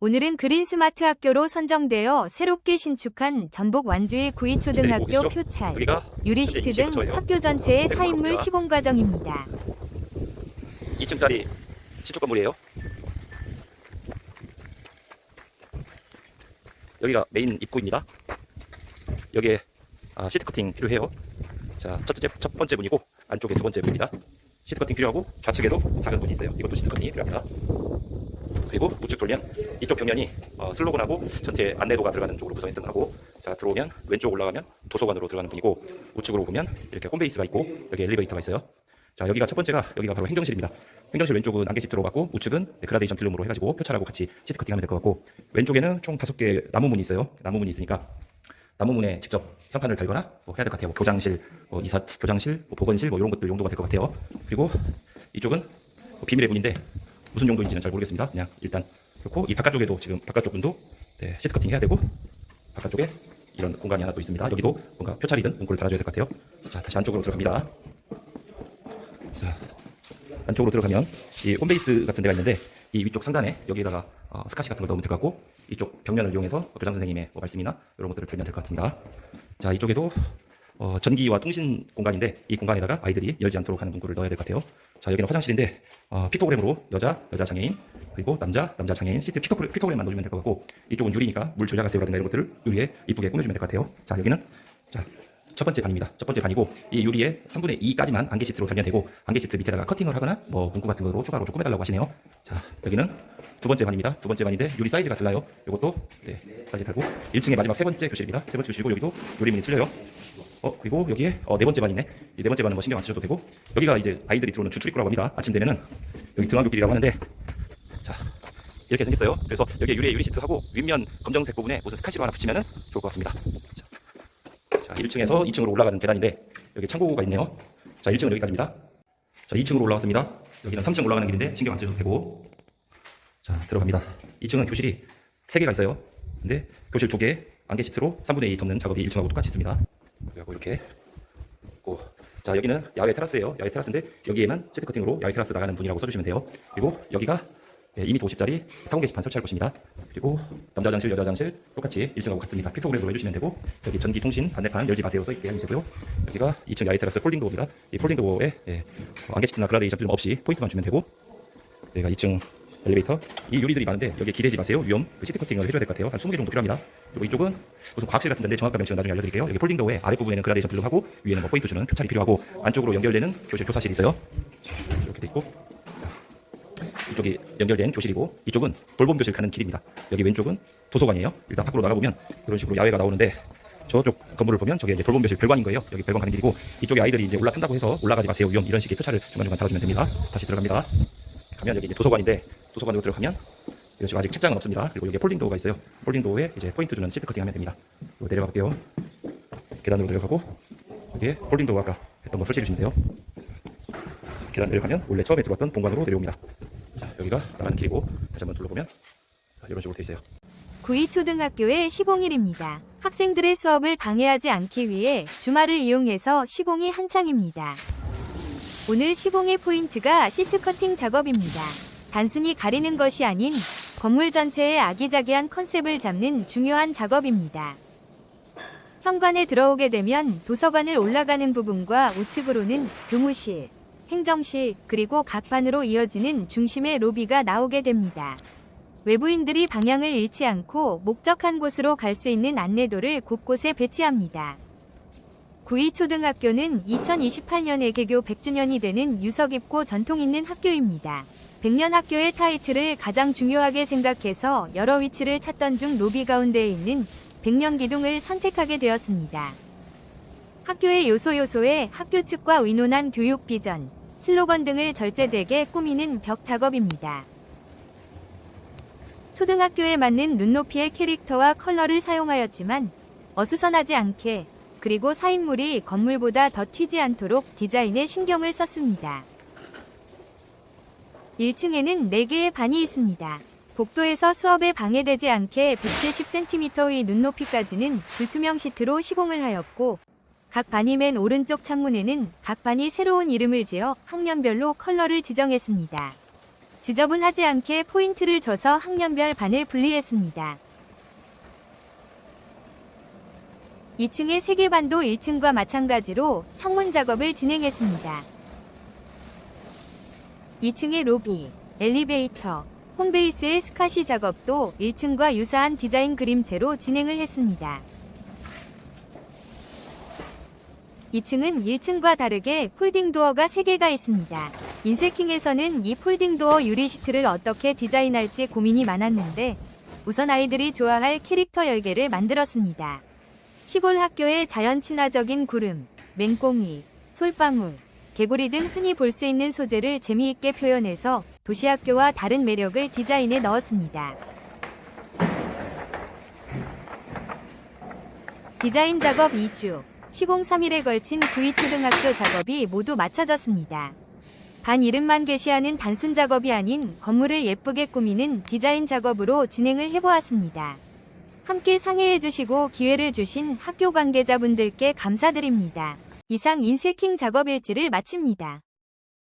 오늘은 그린 스마트 학교로 선정되어 새롭게 신축한 전북 완주의 구이초등학교 네? 표찰, 유리시트 등 27초예요. 학교 전체의 네, 사인물. 시공 과정입니다. 2층짜리 신축 건물이에요. 여기가 메인 입구입니다. 여기에 아, 시트 커팅 필요해요. 자, 첫 번째, 첫 번째 문이고 안쪽에 두 번째 문입니다. 시트 커팅 필요하고 좌측에도 작은 문이 있어요. 이것도 시트 커팅이 필요합니다. 그리고 우측 돌면 이쪽 벽면이 어, 슬로건하고 전체 안내도가 들어가는 쪽으로 구성했으고 자 들어오면 왼쪽 올라가면 도서관으로 들어가는 문이고 우측으로 보면 이렇게 홈베이스가 있고 여기 엘리베이터가 있어요. 자 여기가 첫 번째가 여기가 바로 행정실입니다. 행정실 왼쪽은 안개 시트로 받고 우측은 네, 그라데이션 필름으로 해가지고 표찰하고 같이 시트 커팅하면 될 것 같고 왼쪽에는 총 다섯 개 나무 문이 있어요. 나무 문이 있으니까 나무 문에 직접 현판을 달거나 뭐 해야 될 것 같아요. 뭐 교장실, 뭐 이사 교장실, 뭐 보건실 뭐 이런 것들 용도가 될 것 같아요. 그리고 이쪽은 뭐 비밀의 문인데 무슨 용도인지는 잘 모르겠습니다. 그냥 일단 그렇고 이 바깥쪽에도 지금 바깥쪽 문도 네, 시트 커팅 해야 되고 바깥쪽에 이런 공간이 하나 또 있습니다. 여기도 뭔가 표찰이든 문구를 달아줘야 될 것 같아요. 자 다시 안쪽으로 들어갑니다. 자, 안쪽으로 들어가면 이 홈베이스 같은 데가 있는데 이 위쪽 상단에 여기에다가 어, 스카시 같은 걸 넣으면 될 것 같고 이쪽 벽면을 이용해서 교장 선생님의 뭐 말씀이나 이런 것들을 달면 될 것 같습니다. 자 이쪽에도 어, 전기와 통신 공간인데 이 공간에다가 아이들이 열지 않도록 하는 문구를 넣어야 될 것 같아요. 자 여기는 화장실인데 어, 피토그램으로 여자 여자 장애인 그리고 남자 남자 장애인 시트 피토그램, 피토그램만 넣어주면 될 것 같고 이쪽은 유리니까 물 전략하세요라든가 이런 것들을 유리에 이쁘게 꾸며주면 될 것 같아요. 자 여기는 자 첫 번째 반입니다. 첫 번째 반이고 이 유리에 3분의 2까지만 안개 시트로 달면 되고 안개 시트 밑에다가 커팅을 하거나 뭐 문구 같은 거로 추가로 좀 꾸며달라고 하시네요. 자 여기는 두 번째 반입니다. 두 번째 반인데 유리 사이즈가 달라요. 이것도 네 사이즈 달고 1층의 마지막 세 번째 교실입니다. 세 번째 교실이고 여기도 유리문이 틀려요. 어 그리고 여기에 어, 네 번째 반이네. 이 네 번째 반은 뭐 신경 안 쓰셔도 되고 여기가 이제 아이들이 들어오는 주출입구라고 합니다. 아침 되면은 여기 등하교길이라고 하는데 자 이렇게 생겼어요. 그래서 여기에 유리 유리 시트하고 윗면 검정색 부분에 무슨 스카시로 하나 붙이면은 좋을 것 같습니다. 자, 1층에서 2층으로 올라가는 계단인데 여기 창고가 있네요. 자, 1층은 여기까지입니다. 자, 2층으로 올라왔습니다. 여기는 3층 올라가는 길인데 신경 안 쓰셔도 되고 자, 들어갑니다. 2층은 교실이 3개가 있어요. 근데 교실 2개 안개 시트로 3분의 2 덮는 작업이 1층하고 똑같이 있습니다. 그리고 이렇게 있고 자, 여기는 야외 테라스예요. 야외 테라스인데 여기에만 시트 커팅으로 야외 테라스 나가는 분이라고 써주시면 돼요. 그리고 여기가 네, 2m 50짜리 타공 게시판 설치할 곳입니다. 그리고 남자 장실, 여자 장실 똑같이 1층하고 같습니다. 픽토그램으로 해주시면 되고 여기 전기 통신 반대판 열지 마세요 써 있게 해주시고요. 여기가 2층 야외 테라스 폴딩 도어입니다. 이 폴딩 도어에 예, 어, 안개 시트나 그라데이션 필름 없이 포인트만 주면 되고 여기가 2층 엘리베이터 이 유리들이 많은데 여기에 기대지 마세요 위험 그 시트 커팅을 해줘야 될 것 같아요 한 20개 정도 필요합니다 그리고 이쪽은 무슨 과학실 같은 데인데 정확한 명칭은 나중에 알려드릴게요 여기 폴딩 도어에 아랫부분에는 그라데이션 필름 하고 위에는 뭐 포인트 주는 표찰이 필요하고 안쪽으로 연결되는 교실 교사실이 있어요 자, 이렇게 돼 있고 이쪽이 연결된 교실이고 이쪽은 돌봄 교실 가는 길입니다. 여기 왼쪽은 도서관이에요. 일단 밖으로 나가보면 이런 식으로 야외가 나오는데 저쪽 건물을 보면 저게 이제 돌봄 교실 별관인 거예요. 여기 별관 가는 길이고 이쪽에 아이들이 이제 올라탄다고 해서 올라가지 마세요. 위험 이런 식의 표차를 중간중간 달아주면 됩니다. 다시 들어갑니다. 가면 여기 이제 도서관인데 도서관으로 들어가면 이런 식으로 아직 책장은 없습니다. 그리고 여기 폴딩 도어가 있어요. 폴딩 도어에 이제 포인트 주는 시트 커팅하면 됩니다. 이거 내려가 볼게요. 계단으로 내려가고 여기에 폴딩 도어 아까 했던 거 설치해 주시면 돼요. 계단 내려가면 원래 처음에 들어왔던 본관으로 내려옵니다. 자, 여기가 나가는 길이고 다시 한번 둘러보면 자, 이런 식으로 돼 있어요. 구이 초등학교의 시공일입니다. 학생들의 수업을 방해하지 않기 위해 주말을 이용해서 시공이 한창입니다. 오늘 시공의 포인트가 시트 커팅 작업입니다. 단순히 가리는 것이 아닌 건물 전체의 아기자기한 컨셉을 잡는 중요한 작업입니다. 현관에 들어오게 되면 도서관을 올라가는 부분과 우측으로는 교무실, 행정실, 그리고 각판으로 이어지는 중심의 로비가 나오게 됩니다. 외부인들이 방향을 잃지 않고 목적한 곳으로 갈 수 있는 안내도를 곳곳에 배치합니다. 구이초등학교는 2028년에 개교 100주년이 되는 유서 깊고 전통 있는 학교입니다. 100년 학교의 타이틀을 가장 중요하게 생각해서 여러 위치를 찾던 중 로비 가운데에 있는 100년 기둥을 선택하게 되었습니다. 학교의 요소 요소에 학교 측과 의논한 교육 비전, 슬로건 등을 절제되게 꾸미는 벽 작업입니다. 초등학교에 맞는 눈높이의 캐릭터와 컬러를 사용하였지만 어수선하지 않게 그리고 사인물이 건물보다 더 튀지 않도록 디자인에 신경을 썼습니다. 1층에는 4개의 반이 있습니다. 복도에서 수업에 방해되지 않게 170cm의 눈높이까지는 불투명 시트로 시공을 하였고 각 반이 맨 오른쪽 창문에는 각 반이 새로운 이름을 지어 학년별로 컬러를 지정했습니다. 지저분하지 않게 포인트를 줘서 학년별 반을 분리했습니다. 2층의 세개 반도 1층과 마찬가지로 창문 작업을 진행했습니다. 2층의 로비, 엘리베이터, 홈베이스의 스카시 작업도 1층과 유사한 디자인 그림체로 진행을 했습니다. 2층은 1층과 다르게 폴딩 도어가 3개가 있습니다. 인쇄킹에서는 이 폴딩 도어 유리 시트를 어떻게 디자인할지 고민이 많았는데 우선 아이들이 좋아할 캐릭터 열개를 만들었습니다. 시골 학교의 자연 친화적인 구름, 맹꽁이, 솔방울, 개구리 등 흔히 볼 수 있는 소재를 재미있게 표현해서 도시학교와 다른 매력을 디자인에 넣었습니다. 디자인 작업 2주, 시공 3일에 걸친 구이초등학교 작업이 모두 마쳐졌습니다. 반 이름만 게시하는 단순 작업이 아닌 건물을 예쁘게 꾸미는 디자인 작업으로 진행을 해보았습니다. 함께 상의해주시고 기회를 주신 학교 관계자분들께 감사드립니다. 이상 인쇄킹 작업 일지를 마칩니다.